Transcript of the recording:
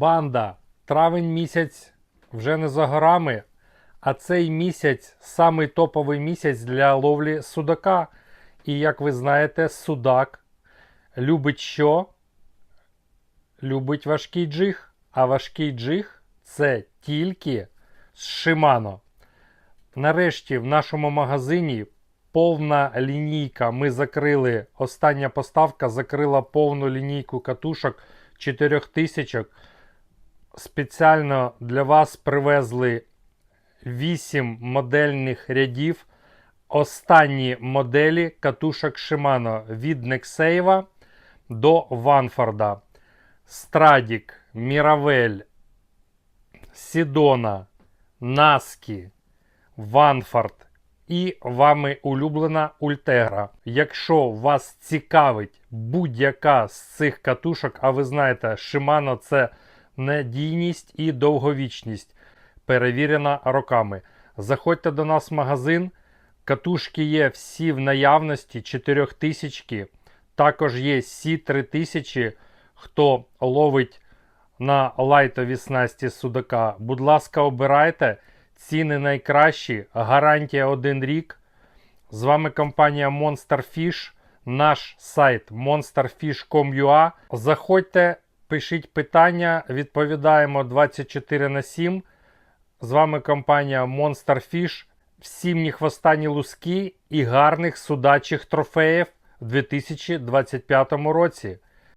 Банда, травень місяць вже не за горами, а цей місяць самий топовий місяць для ловлі судака. І як ви знаєте, судак любить що? Любить важкий джиг. А важкий джиг це тільки з Shimano. Нарешті в нашому магазині повна лінійка. Ми закрили, остання поставка закрила повну лінійку катушок 4000. Спеціально для вас привезли 8 модельних рядів. Останні моделі катушок Shimano від Nexeiva до Ванфорда. Страдік, Міравель, Сідона, Наскі, Ванфорд і вами улюблена Ультегра. Якщо вас цікавить будь-яка з цих катушок, а ви знаєте, Shimano це надійність і довговічність, перевірена роками. Заходьте до нас в магазин. Катушки є всі в наявності 4000. Також є Сі 3000. Хто ловить на лайтові снасті судака. Будь ласка, обирайте. Ціни найкращі, гарантія 1 рік. З вами компанія Monster Fish, наш сайт monsterfish.com.ua. Заходьте, пишіть питання, відповідаємо 24 на 7. З вами компанія Monster Fish. Всім ні хвоста, луски і гарних судачих трофеїв в 2025 році.